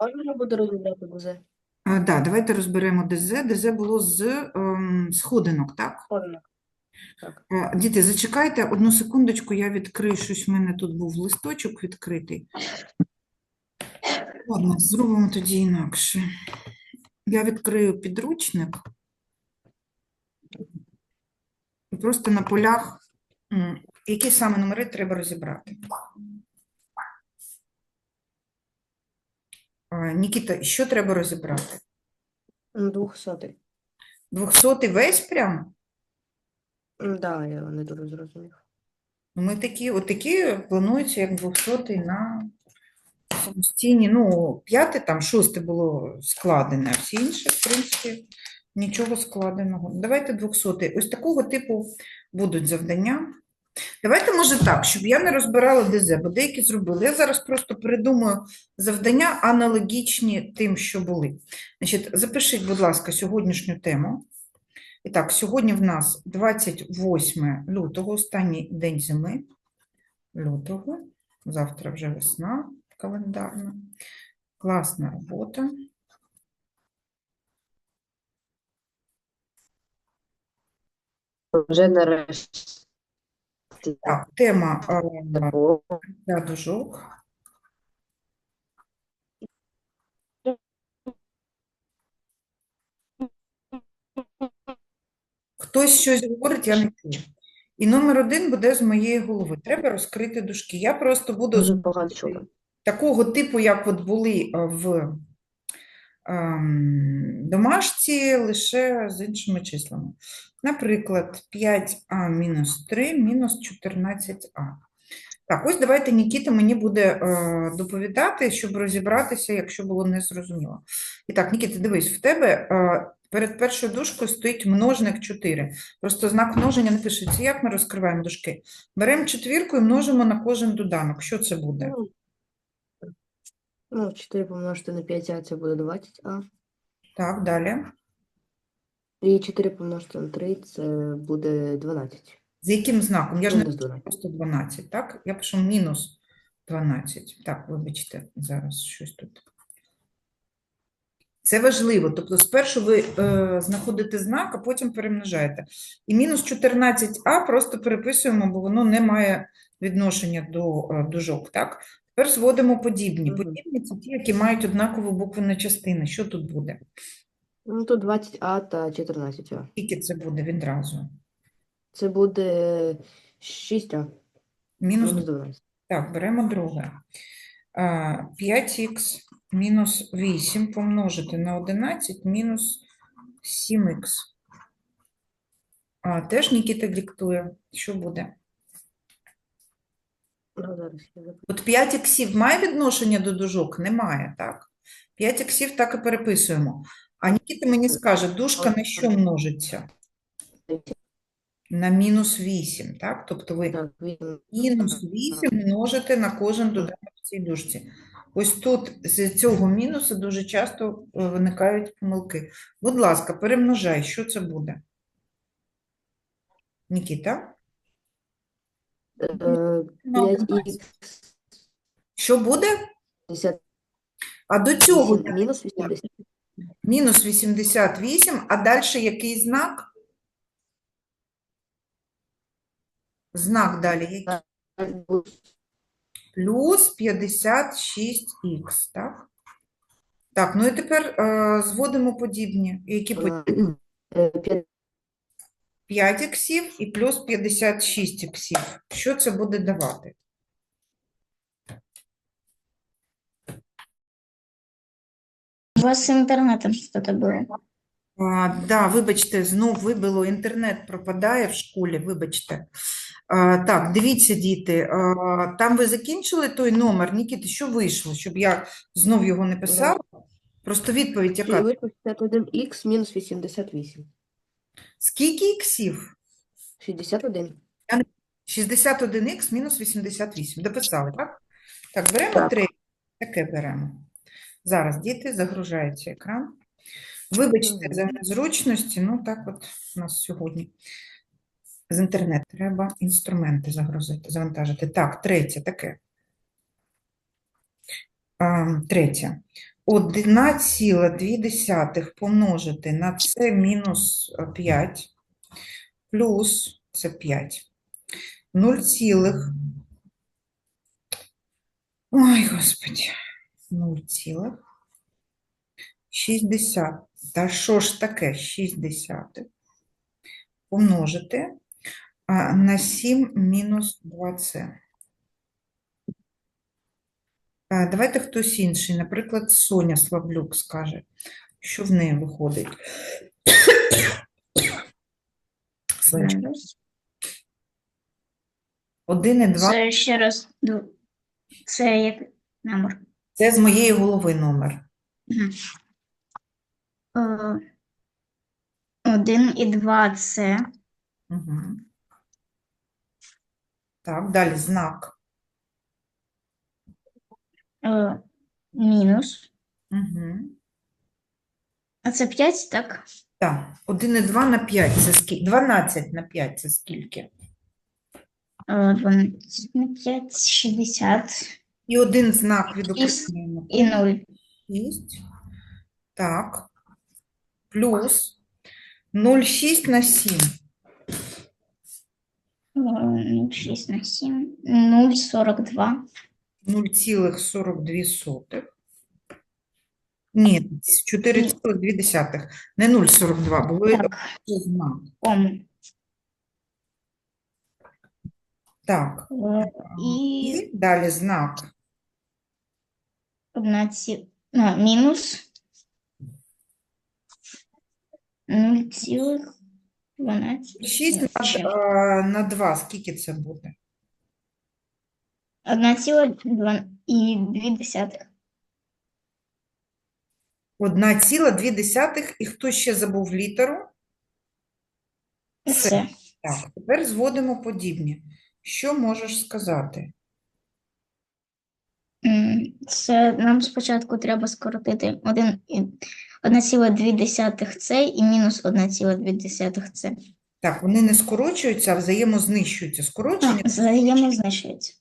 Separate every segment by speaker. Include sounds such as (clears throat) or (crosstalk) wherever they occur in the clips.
Speaker 1: Можна буде розібрати ДЗ?
Speaker 2: А, да, давайте розберемо ДЗ. ДЗ було з ем, сходинок, так?
Speaker 1: Ходимо.
Speaker 2: Е, Діти, зачекайте одну секундочку, я відкрию щось. У мене тут був листочок відкритий. Ладно, зробимо тоді інакше. Я відкрию підручник. І просто на полях, м, які саме номери треба розібрати. Нікіта, що треба розібрати?
Speaker 1: Двохсотий.
Speaker 2: Двохсотий весь прям?
Speaker 1: Так, да, я не дуже зрозумів.
Speaker 2: Ну, Ми такі, от такі плануються як 200 на самостійні. Ну, п'яте, там, шосте було складене, а всі інші, в принципі, нічого складеного. Давайте 200. Ось такого типу будуть завдання. Давайте, може, так, щоб я не розбирала ДЗ, бо деякі зробили. Я зараз просто придумаю завдання аналогічні тим, що були. Значить, запишіть, будь ласка, сьогоднішню тему. І так, сьогодні в нас 28 лютого, останній день зими. Лютого. Завтра вже весна календарна. Класна робота.
Speaker 1: Вже нарешті.
Speaker 2: Так, тема а,
Speaker 1: О.
Speaker 2: Хтось щось говорить, я не чую. І номер один буде з моєї голови. Треба розкрити дужки. Я просто буду
Speaker 1: Дуже
Speaker 2: з такого типу, як от були в ем, домашці, лише з іншими числами. Наприклад, 5а мінус 3 мінус 14а. Так, ось давайте Нікіта мені буде е, доповідати, щоб розібратися, якщо було незрозуміло. І так, Нікіта, дивись, в тебе е, перед першою дужкою стоїть множник 4. Просто знак множення не пишеться. Як ми розкриваємо дужки? Беремо четвірку і множимо на кожен доданок. Що це буде?
Speaker 1: Ну, Ну, 4 помножити на 5а, це буде 20а.
Speaker 2: Так, далі.
Speaker 1: І 4 помножити на 3, це буде 12.
Speaker 2: З яким знаком? Я ж не
Speaker 1: Мінус 12.
Speaker 2: просто 12, так? Я пишу мінус 12. Так, вибачте, зараз щось тут. Це важливо. Тобто спершу ви е, знаходите знак, а потім перемножаєте. І мінус 14а просто переписуємо, бо воно не має відношення до е, дужок, так? Тепер зводимо подібні. Подібні – це ті, які мають однакову буквену частину. Що тут буде?
Speaker 1: Ну, тут 20а та 14а.
Speaker 2: Скільки це буде відразу?
Speaker 1: Це буде 6а.
Speaker 2: Мінус
Speaker 1: Мінус 12.
Speaker 2: Так, беремо друге. 5х мінус 8 помножити на 11 мінус 7х. А, теж Нікіта диктує. Що буде?
Speaker 1: Ну, зараз я запишу.
Speaker 2: От 5 іксів має відношення до дужок? Немає, так? 5 іксів так і переписуємо. А Нікіта мені скаже, дужка на що множиться? На мінус 8, так? Тобто ви Мінус 8 множити на кожен доданок в цій дужці. Ось тут з цього мінусу дуже часто е, виникають помилки. Будь ласка, перемножай, що це буде? Нікіта?
Speaker 1: Е, 5х
Speaker 2: Що буде?
Speaker 1: 58
Speaker 2: А до цього
Speaker 1: мінус 80.
Speaker 2: мінус 88, а далі який знак? Знак далі який? Плюс 56х, так? Так, ну і тепер е, зводимо подібні. Які подібні?
Speaker 1: Е, п'ять-
Speaker 2: 5 іксів і плюс 56 іксів. Що це буде давати?
Speaker 3: У вас с интернетом что-то было.
Speaker 2: А, да, вибачте, знов вибило, інтернет пропадає в школі, вибачте. А, так, дивіться, діти, а, там ви закінчили той номер, Нікіти, що вийшло, щоб я знов його не писала? Просто відповідь яка?
Speaker 1: Вийшло 61х мінус 88.
Speaker 2: Скільки іксів?
Speaker 1: 61.
Speaker 2: 61х мінус 88. Дописали, так? Так, беремо
Speaker 1: Так.
Speaker 2: три. Таке беремо. Зараз, діти, загружається екран. Вибачте за незручності, ну так от у нас сьогодні з інтернету треба інструменти загрузити, завантажити. Так, третє таке. Третє. 1,2 помножити на це мінус 5 плюс це 5. 0, цілих. Ой, Господи. 0, цілих. 60. Та що ж таке 6 десятих? Помножити а, на 7 мінус 2c. Давайте хтось інший, наприклад, Соня Славлюк скаже, що в неї виходить. Сонечка,
Speaker 3: Зараз.
Speaker 2: 1 і 2
Speaker 3: Це ще раз. Це як номер.
Speaker 2: це з моєї голови номер.
Speaker 3: Е, Один і два це
Speaker 2: Угу. Так, далі знак.
Speaker 3: Е, мінус.
Speaker 2: Угу.
Speaker 3: А це 5, так?
Speaker 2: Так, 1 і 2 на 5 це скільки? 12 на 5 це скільки?
Speaker 3: Е, 12 на 5, 60
Speaker 2: І один знак
Speaker 3: Шість.
Speaker 2: відокремлюємо.
Speaker 3: і 0.
Speaker 2: 6. Так. Плюс 0,6 на 7.
Speaker 3: 6 на 7, 0,42.
Speaker 2: 0,42. Ні, 4,2. Не 0,42, бо ви
Speaker 3: Так,
Speaker 2: знак.
Speaker 3: ом.
Speaker 2: Так.
Speaker 3: Е, І
Speaker 2: І далі знак.
Speaker 3: одна ці... а, мінус 0,12.
Speaker 2: 6 на, е, на 2, скільки це буде?
Speaker 3: 1,2.
Speaker 2: 1,2. І хто ще забув літеру?
Speaker 3: Це.
Speaker 2: Так, тепер зводимо подібні. Що можеш сказати?
Speaker 3: Це нам спочатку треба скоротити 1 і 1,2 це і мінус 1,2 це.
Speaker 2: Так, вони не скорочуються, а взаємознищуються. Скорочення
Speaker 3: знищується.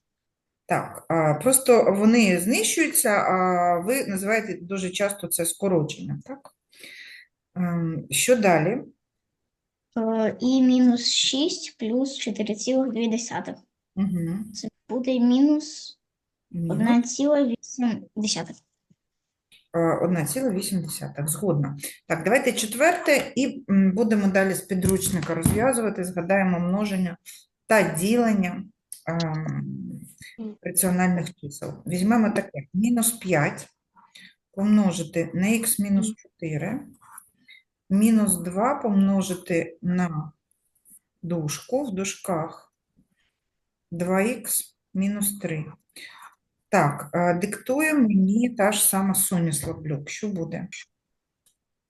Speaker 2: Так, просто вони знищуються, а ви називаєте дуже часто це скороченням, так? Ем, Що далі?
Speaker 3: Е, І мінус 6 плюс 4,2.
Speaker 2: Угу.
Speaker 3: Це буде мінус 1,8.
Speaker 2: 1,8. Згодна. Так, давайте четверте і будемо далі з підручника розв'язувати. Згадаємо множення та ділення ем, раціональних чисел. Візьмемо таке. Мінус 5 помножити на х мінус 4, мінус 2 помножити на дужку в дужках 2х мінус 3. Так, е, диктує мені та ж сама Соня Слаблюк. Що буде?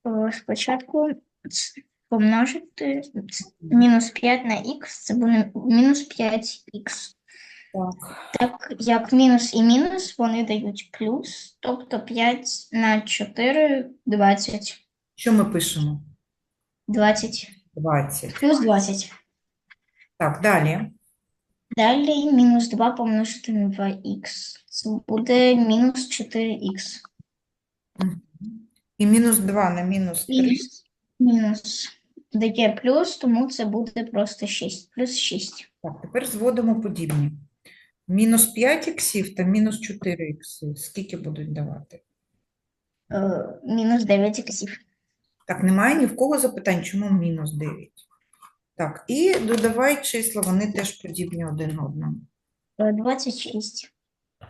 Speaker 3: Е, Спочатку помножити мінус 5 на х, це буде мінус 5х.
Speaker 2: Так.
Speaker 3: Так як мінус і мінус, вони дають плюс, тобто 5 на 4 – 20.
Speaker 2: Що ми пишемо?
Speaker 3: 20.
Speaker 2: 20.
Speaker 3: Плюс 20.
Speaker 2: Так, далі.
Speaker 3: Далі мінус 2 помножити на 2х. Це буде мінус 4х.
Speaker 2: І мінус 2 на мінус 3.
Speaker 3: І мінус дає плюс, тому це буде просто 6. Плюс 6.
Speaker 2: Так, тепер зводимо подібні. Мінус 5 іксів та мінус 4 ікси. Скільки будуть давати?
Speaker 3: Е, мінус 9 іксів.
Speaker 2: Так, немає ні в кого запитань, чому мінус 9? Так, і додавай числа, вони теж подібні один одному.
Speaker 3: Е, 26.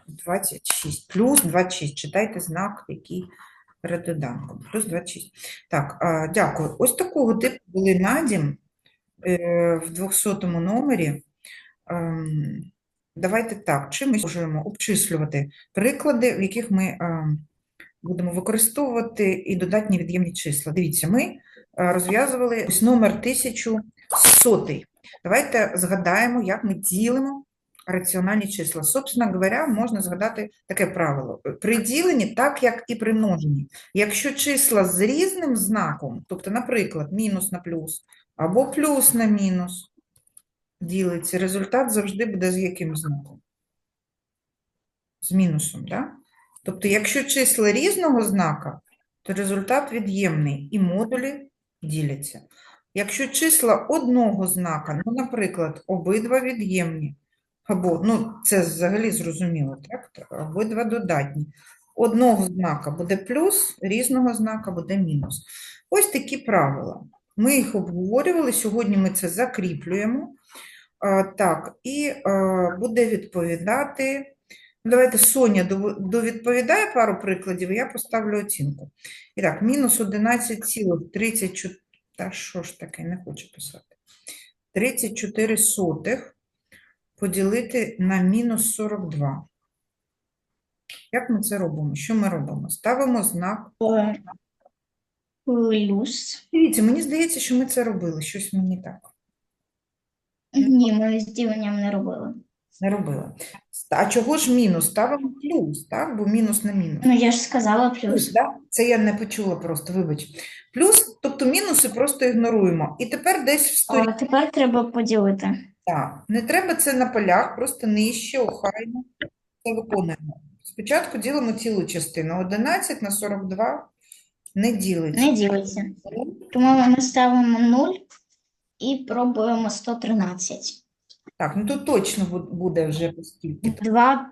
Speaker 2: 26 плюс 26. Читайте знак, який перед доданком. Плюс 26. Так, а, дякую. Ось такого типу були надім е, в 200 номері. Ем, Давайте так, чи ми можемо обчислювати приклади, в яких ми ем, будемо використовувати і додатні від'ємні числа. Дивіться, ми е, розв'язували ось номер 1100. Давайте згадаємо, як ми ділимо раціональні числа. Собственно говоря, можна згадати таке правило. При діленні, так як і при множенні. Якщо числа з різним знаком, тобто, наприклад, мінус на плюс або плюс на мінус ділиться, результат завжди буде з яким знаком? З мінусом, так? Тобто, якщо числа різного знака, то результат від'ємний і модулі діляться. Якщо числа одного знака, ну, наприклад, обидва від'ємні, або, ну, це взагалі зрозуміло, так? Обидва додатні. Одного знака буде плюс, різного знака буде мінус. Ось такі правила. Ми їх обговорювали, сьогодні ми це закріплюємо. Так, і е, буде відповідати. Ну, Давайте Соня довідповідає пару прикладів, і я поставлю оцінку. І так, мінус 11,34. Та що ж таке, не хочу писати. 34 сотих поділити на мінус 42. Як ми це робимо? Що ми робимо? Ставимо знак.
Speaker 3: Е, Плюс.
Speaker 2: Дивіться, мені здається, що ми це робили. Щось мені так
Speaker 3: Ні, ми з діленням не робили.
Speaker 2: не робили. А чого ж мінус? Ставимо плюс, так? Бо мінус на мінус.
Speaker 3: Ну, я ж сказала
Speaker 2: Плюс,
Speaker 3: плюс.
Speaker 2: да? Це я не почула просто, вибач. Плюс, тобто мінуси просто ігноруємо. І тепер десь в сторі.
Speaker 3: А тепер треба поділити.
Speaker 2: Так, не треба це на полях, просто нижче, охайно це виконуємо. Спочатку ділимо цілу частину. 11 на 42 не ділиться.
Speaker 3: Не ділиться. Тому ми ставимо 0 і пробуємо 113.
Speaker 2: Так, ну тут точно бу- буде вже постільки.
Speaker 3: 2,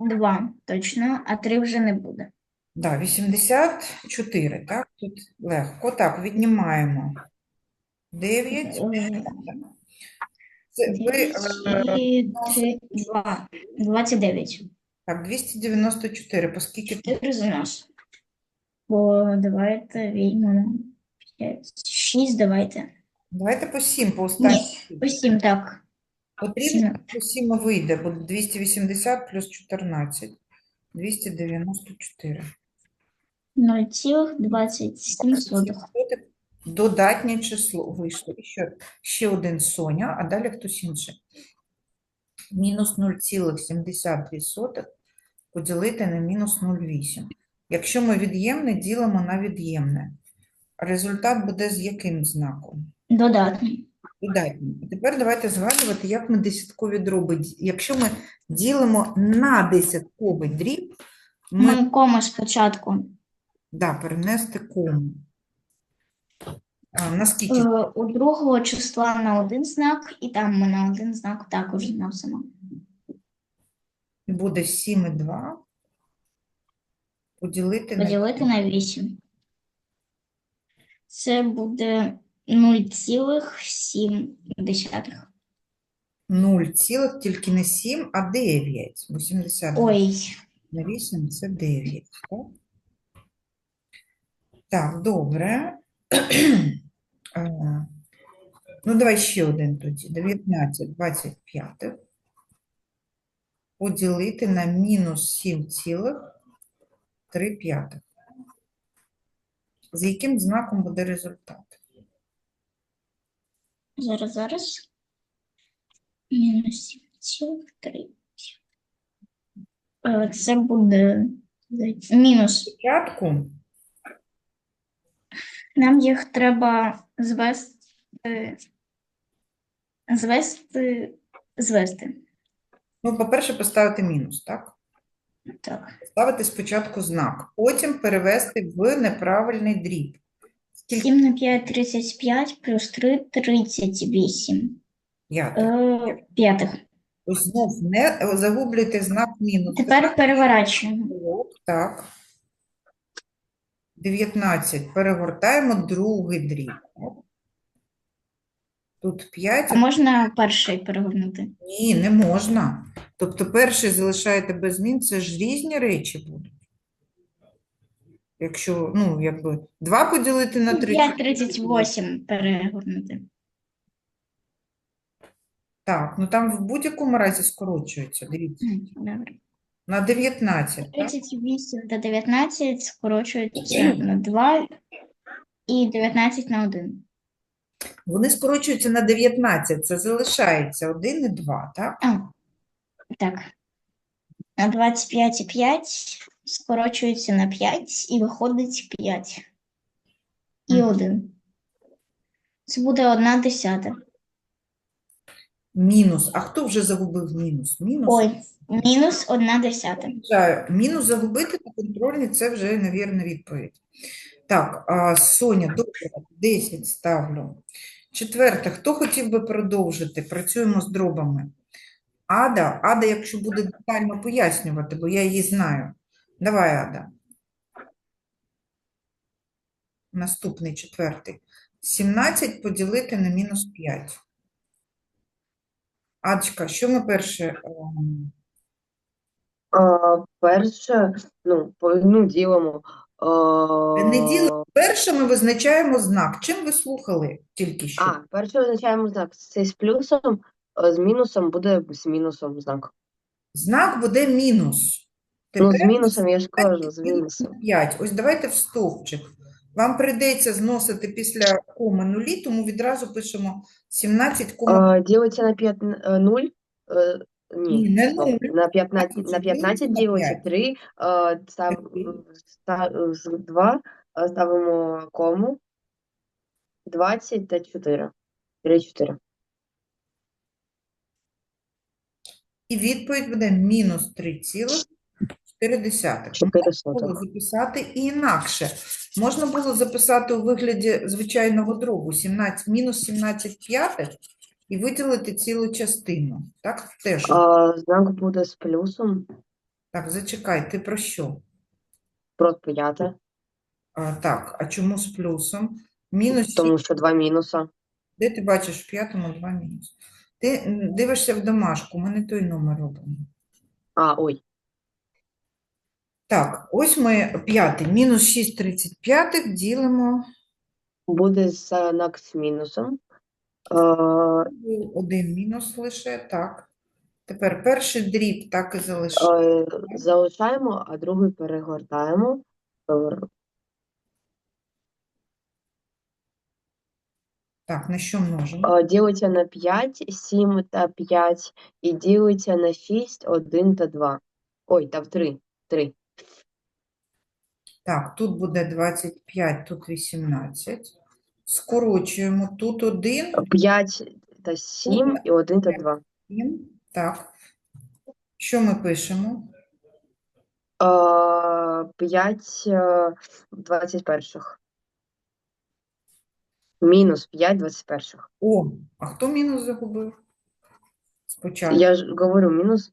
Speaker 3: 2 точно, а 3 вже не буде.
Speaker 2: Да, 84, так, тут легко. Так, віднімаємо 9.
Speaker 3: Е,
Speaker 2: Це ви, е,
Speaker 3: 2, 29.
Speaker 2: так, 294, по скільки тут?
Speaker 3: 4 за нас. Бо давайте візьмемо 6, давайте.
Speaker 2: Давайте по 7, по останній.
Speaker 3: По 7, так.
Speaker 2: Потрібно по 7 вийде, буде 280 плюс 14, 294.
Speaker 3: 0,27 сотих.
Speaker 2: Сотих. Додатнє число вийшло. І ще один Соня, а далі хтось інший. Мінус 0,72 поділити на мінус 0,8. Якщо ми від'ємне ділимо на від'ємне, результат буде з яким знаком?
Speaker 3: Додатний.
Speaker 2: Додатнім. І тепер давайте згадувати, як ми десяткові дроби. Якщо ми ділимо на десятковий дріб, ми
Speaker 3: Ми кому спочатку.
Speaker 2: да, перенести кому. А, наскільки?
Speaker 3: Е, У другого числа на один знак, і там ми на один знак також зносимо.
Speaker 2: Буде 7,2 поділити
Speaker 3: Поділити на 8. Це буде 0,7.
Speaker 2: 0, цілих, тільки не 7, а 9. 80
Speaker 3: Ой,
Speaker 2: на 8 – це 9. Так, так добре. (clears throat) Ну, давай ще один тоді. 19, 25. Поділити на мінус 7,3. З яким знаком буде результат?
Speaker 3: Зараз, зараз. Мінус 7,3. Е, Це буде мінус.
Speaker 2: Спочатку
Speaker 3: Нам їх треба звести, звести, звести.
Speaker 2: Ну, по-перше, поставити мінус, так?
Speaker 3: Так.
Speaker 2: Ставити спочатку знак, потім перевести в неправильний дріб. Скільки
Speaker 3: 7 на 5 – 35, плюс 3 – 38.
Speaker 2: п'ятих?
Speaker 3: Е, П'ятих.
Speaker 2: Знов не загублюйте знак мінус.
Speaker 3: Тепер переворачуємо.
Speaker 2: Так. 19. Перегортаємо другий дріб. Тут 5,
Speaker 3: А можна перший перегорнути?
Speaker 2: ні, не можна. Тобто перший залишаєте без змін, це ж різні речі будуть. Якщо, ну, якби, 2 поділити на 3.
Speaker 3: 5 – 38 перегорнути.
Speaker 2: Так, ну там в будь-якому разі скорочується, дивіться.
Speaker 3: Добре.
Speaker 2: На 19, так?
Speaker 3: 38 та 19 скорочуються на 2 і 19 на 1.
Speaker 2: Вони скорочуються на 19, це залишається 1 і 2, так?
Speaker 3: А, так. На 25 і 5 скорочується на 5 і виходить 5. І
Speaker 2: Мгм.
Speaker 3: 1. Це буде 1 десята.
Speaker 2: Мінус. А хто вже загубив мінус? Мінус.
Speaker 3: Ой, мінус одна десята.
Speaker 2: Вважаю, Мінус загубити на контрольні це вже, навірно, відповідь. Так, а, Соня, добре, 10 ставлю. Четверте, хто хотів би продовжити? Працюємо з дробами. Ада, Ада, якщо буде детально пояснювати, бо я її знаю. Давай, Ада. Наступний, четвертий. 17 поділити на мінус 5. Адочка, що ми перше? ем,
Speaker 1: А, перше, ну, по ну, ділимо. А,
Speaker 2: Не ділимо. Перше ми визначаємо знак. Чим ви слухали тільки що?
Speaker 1: А, перше визначаємо знак. Це з плюсом, а з мінусом буде з мінусом знак.
Speaker 2: Знак буде мінус.
Speaker 1: Ну, з мінусом, я ж кажу, з мінусом.
Speaker 2: 5. Ось давайте в стовпчик. Вам прийдеться зносити після коми нулі, тому відразу пишемо 17 кома.
Speaker 1: А, ділиться на 5, 0. Е,
Speaker 2: Ні,
Speaker 1: ні,
Speaker 2: не
Speaker 1: стоп.
Speaker 2: 0.
Speaker 1: На 15, на
Speaker 2: 15
Speaker 1: 15
Speaker 2: ділимо на
Speaker 1: ділиться 3, а, став, з 2 ставимо кому. 20 та 4. 3, 4.
Speaker 2: І відповідь буде мінус 3,4.
Speaker 1: 4
Speaker 2: Можна було
Speaker 1: сотих.
Speaker 2: записати і інакше. Можна було записати у вигляді звичайного дробу 17, мінус 17 п'ятих і виділити цілу частину. Так, теж.
Speaker 1: А, знак буде з плюсом,
Speaker 2: Так, зачекай, ти про що?
Speaker 1: про 5,
Speaker 2: А, так, а чому з плюсом? Мінус 6.
Speaker 1: тому що 2 мінуса.
Speaker 2: Де ти бачиш в п'ятому 2 мінус? Ти м, дивишся в домашку, ми не той номер робимо.
Speaker 1: А, ой.
Speaker 2: Так, ось ми п'ятий. Мінус 6 35 ділимо
Speaker 1: Буде знак з мінусом. А,
Speaker 2: один мінус лише, так. Тепер перший дріб так і залишаємо.
Speaker 1: а, залишаємо, а другий перегортаємо. Пер-
Speaker 2: Так, на що множимо?
Speaker 1: а, Ділиться на 5, 7 та 5, і ділиться на 6, 1 та 2. Ой, та в 3. 3.
Speaker 2: Так, тут буде 25, тут 18. Скорочуємо. Тут 1,
Speaker 1: 5 та 7 і 1 та 2.
Speaker 2: 7. Так. Що ми пишемо?
Speaker 1: 5 е, 21. Мінус 5 21.
Speaker 2: О, а хто мінус загубив? Спочатку.
Speaker 1: Я ж говорю, мінус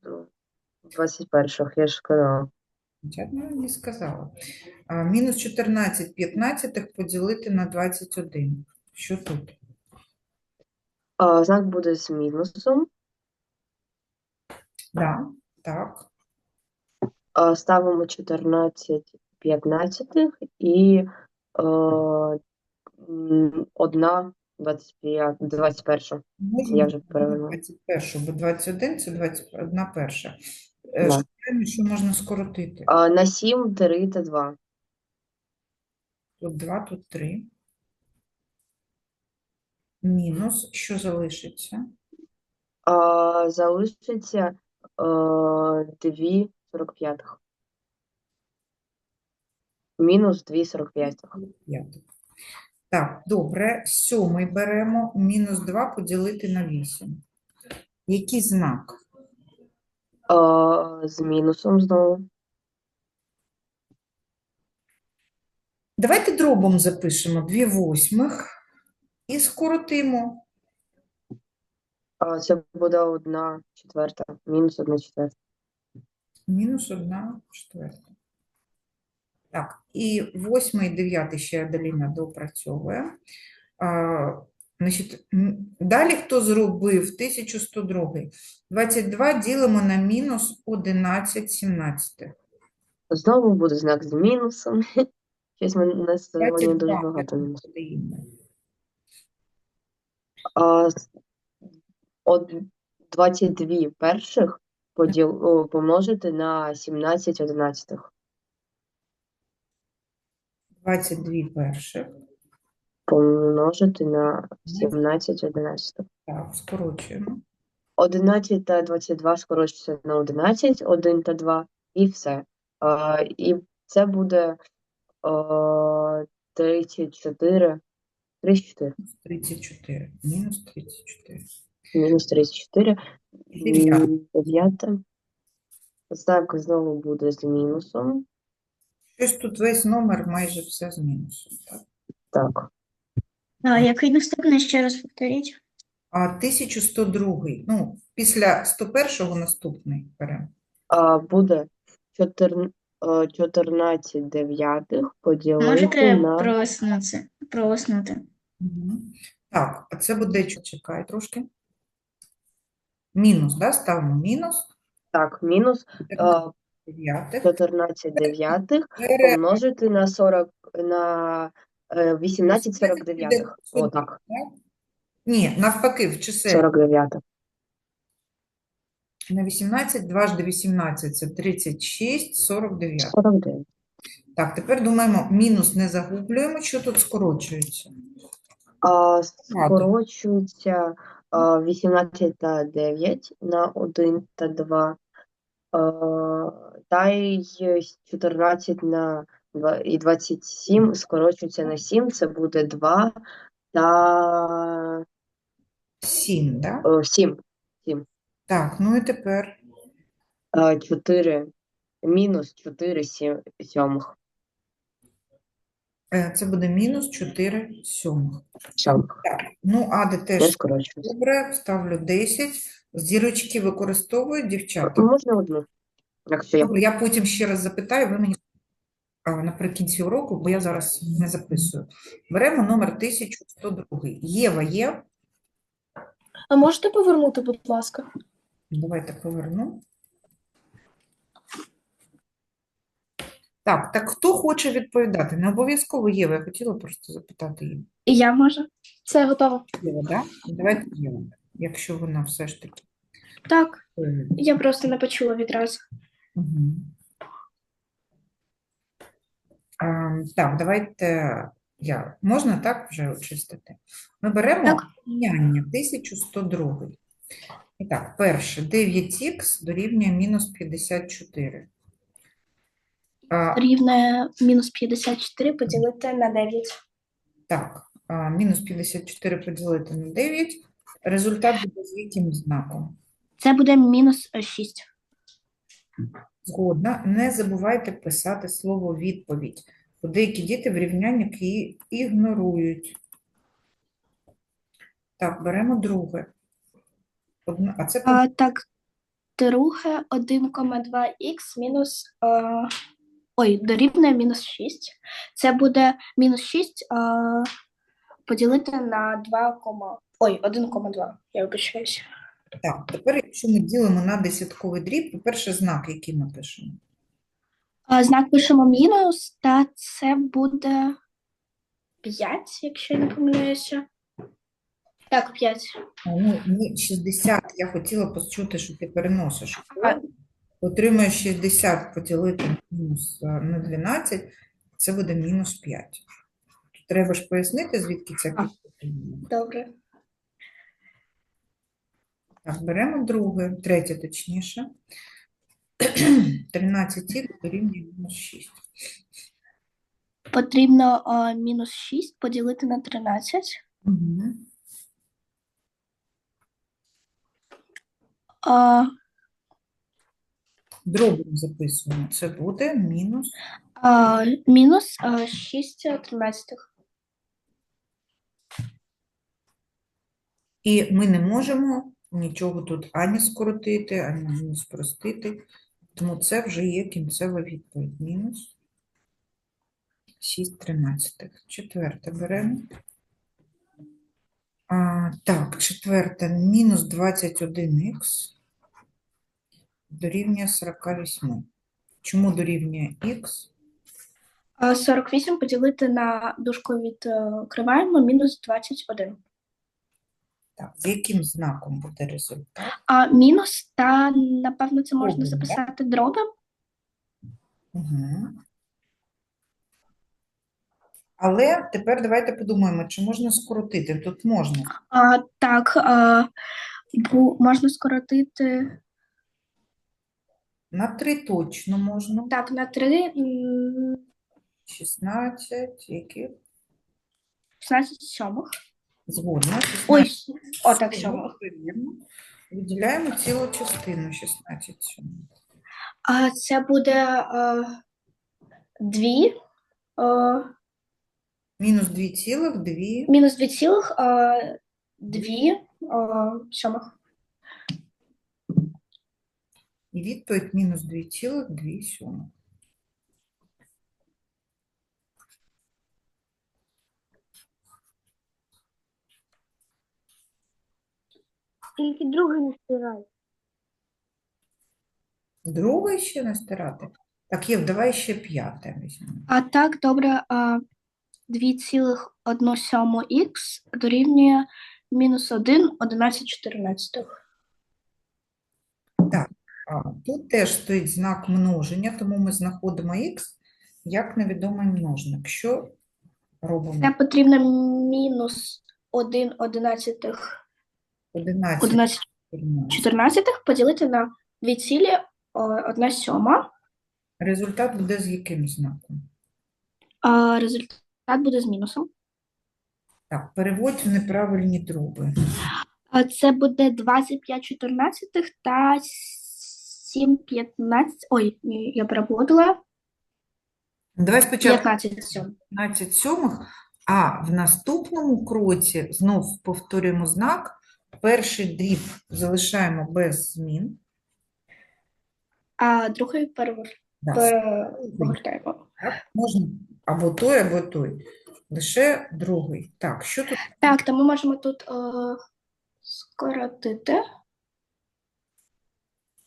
Speaker 1: 21, я ж сказала.
Speaker 2: Я не сказала. А, мінус 14 15 поділити на 21. Що тут?
Speaker 1: А, знак буде з мінусом.
Speaker 2: Да, так.
Speaker 1: А, ставимо 14 15 і е, одна 25, 21.
Speaker 2: Можемо
Speaker 1: Я вже перевела.
Speaker 2: 21, бо 21 це 21 перша. Е,
Speaker 1: Да.
Speaker 2: Шукаємо, що можна скоротити.
Speaker 1: А, на 7, 3 та 2.
Speaker 2: Тут 2, тут 3. Мінус, що залишиться?
Speaker 1: А, залишиться е, 2 45. Мінус 2 45.
Speaker 2: Так, добре. Сьомий беремо. Мінус 2 поділити на 8. Який знак?
Speaker 1: З мінусом знову.
Speaker 2: Давайте дробом запишемо 2 восьмих і скоротимо.
Speaker 1: Це буде 1 четверта. Мінус 1 четверта.
Speaker 2: Мінус 1 четверта. Так, і восьмий дев'ятий ще Аделіна допрацьовує. А, значить, далі хто зробив 1102? 22 ділимо на мінус 11 17.
Speaker 1: Знову буде знак з мінусом. (laughs) Щось ми на сьогодні дуже багато мінусів. А, от 22 перших поділ, о, помножити на 17 одинадцятих.
Speaker 2: 22 перших.
Speaker 1: Помножити на 17 одинадцятих.
Speaker 2: Так, скорочуємо.
Speaker 1: 11 та 22 скорочується на 11, 1 та 2 і все. А, і це буде а, 34, 34.
Speaker 2: Мінус 34. Мінус 34.
Speaker 1: Мінус 34.
Speaker 2: Дев'яте.
Speaker 1: М, Дев'яте. Знову буде з мінусом.
Speaker 2: Щось тут весь номер майже все з мінусом. Так?
Speaker 1: Так.
Speaker 3: А, який наступний ще раз повторіть?
Speaker 2: А 1102, ну, після 101-го наступний беремо.
Speaker 1: А, буде 14, 14 дев'ятих поділити
Speaker 3: Можете
Speaker 1: на
Speaker 3: проснути.
Speaker 2: Мгм. Так, а це буде, чекай трошки. Мінус, да? Ставимо мінус.
Speaker 1: так, мінус а, 14 дев'ятих помножити на 40 на е, 18 49. Отак.
Speaker 2: Ні, навпаки, в числі
Speaker 1: 49.
Speaker 2: на 18, дважди 18 – це 36, 49.
Speaker 1: 49.
Speaker 2: Так, тепер думаємо, мінус не загублюємо, що тут скорочується?
Speaker 1: А, скорочується а, 18 та 9 на 1 та 2. А, та й 14 на 2 і 27 скорочується на 7. Це буде 2 та
Speaker 2: 7, да?
Speaker 1: о, 7.
Speaker 2: Так, ну і тепер
Speaker 1: 4 мінус 4 сім- сьомих.
Speaker 2: е, це буде мінус 4 сьомих. Так, ну Ади
Speaker 1: Не
Speaker 2: теж добре, ставлю 10. Зірочки використовують дівчата?
Speaker 1: Можна одну, якщо я
Speaker 2: Добре, я потім ще раз запитаю, ви мені а, наприкінці уроку, бо я зараз не записую. Беремо номер 1102. Єва є?
Speaker 4: А можете повернути, будь ласка?
Speaker 2: Давайте поверну. Так, так хто хоче відповідати? Не обов'язково Єва, я хотіла просто запитати її.
Speaker 4: І я можу. Все готово.
Speaker 2: Єва, да? Давайте Єва, якщо вона все ж таки.
Speaker 4: Так,
Speaker 2: е,
Speaker 4: я просто не почула відразу.
Speaker 2: Мгм. Ем, Так, давайте я. Можна так вже очистити? Ми беремо
Speaker 3: Так.
Speaker 2: рівняння 1102. І так, перше, 9х дорівнює мінус 54. А,
Speaker 4: Рівне мінус 54 поділити на 9.
Speaker 2: так, мінус 54 поділити на 9. Результат буде з яким знаком?
Speaker 3: Це буде мінус 6.
Speaker 2: Згодна. Не забувайте писати слово відповідь. Бо деякі діти в рівняннях її ігнорують. Так, беремо друге. Одна, а це
Speaker 4: А, так, друге 1,2х мінус. А, ой, дорівнює мінус 6. Це буде мінус 6 а, поділити на 2, ой, 1,2. Я вибачаюся.
Speaker 2: Так. Тепер, якщо ми ділимо на десятковий дріб, по-перше, знак, який ми пишемо.
Speaker 3: А, знак пишемо мінус, та це буде 5, якщо я не помиляюся. Так, 5.
Speaker 2: А, Ну, ні, 60, я хотіла почути, що ти переносиш.
Speaker 3: А.
Speaker 2: Отримуєш 60 поділити на мінус е, на 12, це буде мінус 5. Треба ж пояснити, звідки ця
Speaker 3: А. Добре.
Speaker 2: Так, беремо друге, третє точніше. (clears throat) 13 дорівнює мінус 6.
Speaker 3: Потрібно а, мінус 6 поділити на 13.
Speaker 2: Угу.
Speaker 3: А,
Speaker 2: Дробом записуємо. Це буде мінус.
Speaker 3: а, мінус а, 6 тринадцятих.
Speaker 2: І ми не можемо нічого тут ані скоротити, ані спростити. Тому це вже є кінцева відповідь. Мінус 6 тринадцятих. Четверте беремо. А, так, четверте. Мінус 21х дорівнює 48. Чому дорівнює х?
Speaker 3: 48 поділити на дужку відкриваємо мінус 21.
Speaker 2: Так, з яким знаком буде результат?
Speaker 3: А мінус, та напевно це можна
Speaker 2: Дробом, да?
Speaker 3: записати дробом.
Speaker 2: Угу. Але тепер давайте подумаємо, чи можна скоротити. Тут можна.
Speaker 3: А, так, а, бу, можна скоротити
Speaker 2: На 3 точно можна.
Speaker 3: так на 3,
Speaker 2: 16, яких?
Speaker 3: 16 сьомих.
Speaker 2: Згодна.
Speaker 4: Ой,
Speaker 2: 16
Speaker 4: о, так,
Speaker 2: сьомих,
Speaker 4: сьомих.
Speaker 2: Виділяємо цілу частину 16 сьомих.
Speaker 4: А це буде е, дві, е,
Speaker 2: Мінус 2 цілих, 2.
Speaker 4: мінус дві цілих, е, дві е, сьомих.
Speaker 2: І відповідь мінус 2 цілих, 2 сьомих.
Speaker 3: Тільки другий не стирай.
Speaker 2: Друге ще не стирати. Так, Єв, давай ще п'яте візьмемо.
Speaker 4: А так, добре, а, 2,1 х дорівнює мінус 1, 11 14.
Speaker 2: А, тут теж стоїть знак множення, тому ми знаходимо х як невідомий множник. Що робимо?
Speaker 4: Це потрібно мінус 1 одинадцятих
Speaker 2: 11,
Speaker 4: 11
Speaker 2: 14.
Speaker 4: 14 поділити на 2,1 сьома.
Speaker 2: Результат буде з яким знаком?
Speaker 4: А результат буде з мінусом.
Speaker 2: Так, переводь в неправильні дроби.
Speaker 4: А це буде 25 14 та 7 15. Ой, ні, я переводила.
Speaker 2: Давай спочатку
Speaker 4: 15 сьом.
Speaker 2: 15 сьомих, а в наступному кроці знов повторюємо знак. Перший дріб залишаємо без змін.
Speaker 4: А другий перевер...
Speaker 2: Да,
Speaker 4: пер-
Speaker 2: Можна або той, або той. Лише другий. Так, що тут?
Speaker 4: Так, то ми можемо тут е, скоротити.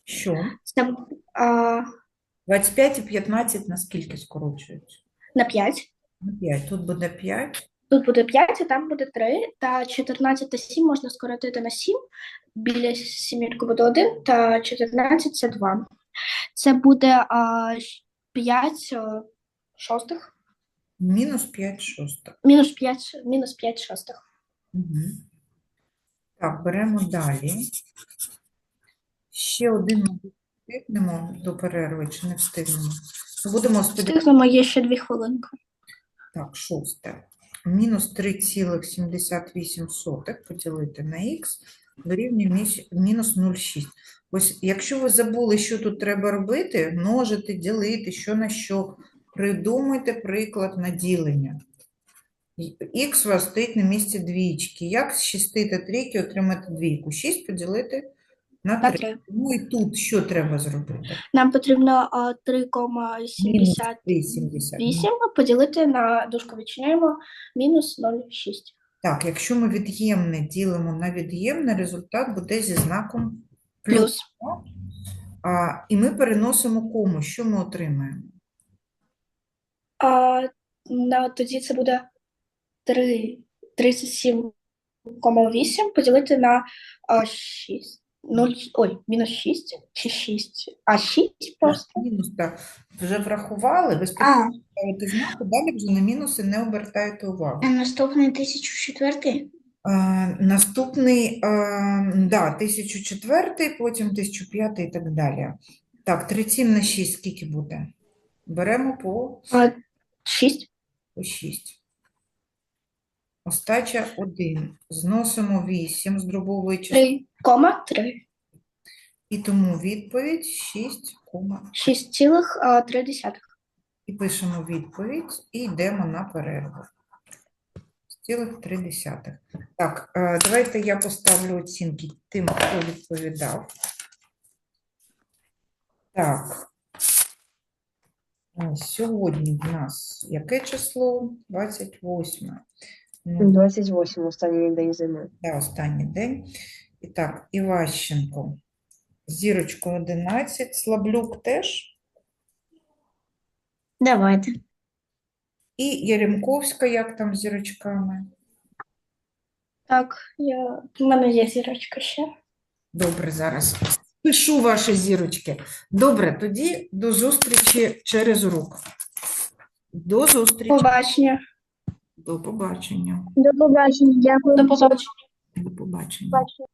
Speaker 2: Що?
Speaker 4: Це е,
Speaker 2: 25 і 15 наскільки скорочуються?
Speaker 4: на 5.
Speaker 2: На 5. Тут буде 5.
Speaker 4: Тут буде 5, а там буде 3. Та 14 та 7 можна скоротити на 7. Біля сімірки буде 1, та 14 це 2. Це буде е, 5 шостих.
Speaker 2: Мінус 5 шостих.
Speaker 4: Мінус 5, мінус 5 шостих.
Speaker 2: Угу. Так, беремо далі. Ще один ми встигнемо до перерви чи не встигнемо? Будемо сподіватися.
Speaker 4: Встигнемо є ще 2 хвилинки.
Speaker 2: Так, шосте. Мінус 3,78 поділити на х дорівнює мінус 0,6. Ось якщо ви забули, що тут треба робити, множити, ділити, що на що, придумайте приклад на ділення. Х у вас стоїть на місці двічки. Як з 6 та трійки отримати двійку? 6 поділити на
Speaker 4: На
Speaker 2: 3.
Speaker 4: 3.
Speaker 2: Ну і тут що треба зробити?
Speaker 4: Нам потрібно а, 3,78
Speaker 2: 3,70.
Speaker 4: поділити на дужку відчиняємо мінус 0,6.
Speaker 2: Так, якщо ми від'ємне ділимо на від'ємне, результат буде зі знаком плюс.
Speaker 4: Плюс.
Speaker 2: А, і ми переносимо кому. Що ми отримаємо?
Speaker 4: А, на, тоді це буде 3, 37,8 поділити на а, 6. 0, ой, мінус 6 чи 6? А 6 просто?
Speaker 2: Мінус так вже врахували, ви
Speaker 3: А,
Speaker 2: спочатку ставите знаки, далі вже на мінуси не обертаєте увагу.
Speaker 3: а наступний 1004?
Speaker 2: А, наступний, а, да, 1004, потім 1005 і так далі. Так, 37 на 6 скільки буде? Беремо по
Speaker 4: А, 6.
Speaker 2: по 6. Остача 1. Зносимо 8 з дробової частини.
Speaker 4: 3,3.
Speaker 2: І тому відповідь 6,
Speaker 4: 6,3.
Speaker 2: і пишемо відповідь і йдемо на перерву. Цілих 3. Так, е, давайте я поставлю оцінки тим, хто відповідав. Так. Е, Сьогодні в нас яке число? 28. Ну,
Speaker 1: 28 останній день зими.
Speaker 2: Да, останній день. І так, Іващенко. Зірочкою 11. Слаблюк теж.
Speaker 3: Давайте.
Speaker 2: І Яремковська, як там з зірочками.
Speaker 4: Так, я... в мене є зірочка ще.
Speaker 2: Добре, зараз пишу ваші зірочки. Добре, тоді до зустрічі через урок. До зустрічі.
Speaker 4: Побачення.
Speaker 2: До побачення.
Speaker 3: До побачення. Дякую.
Speaker 4: До побачення.
Speaker 2: До побачення.
Speaker 3: Побачення.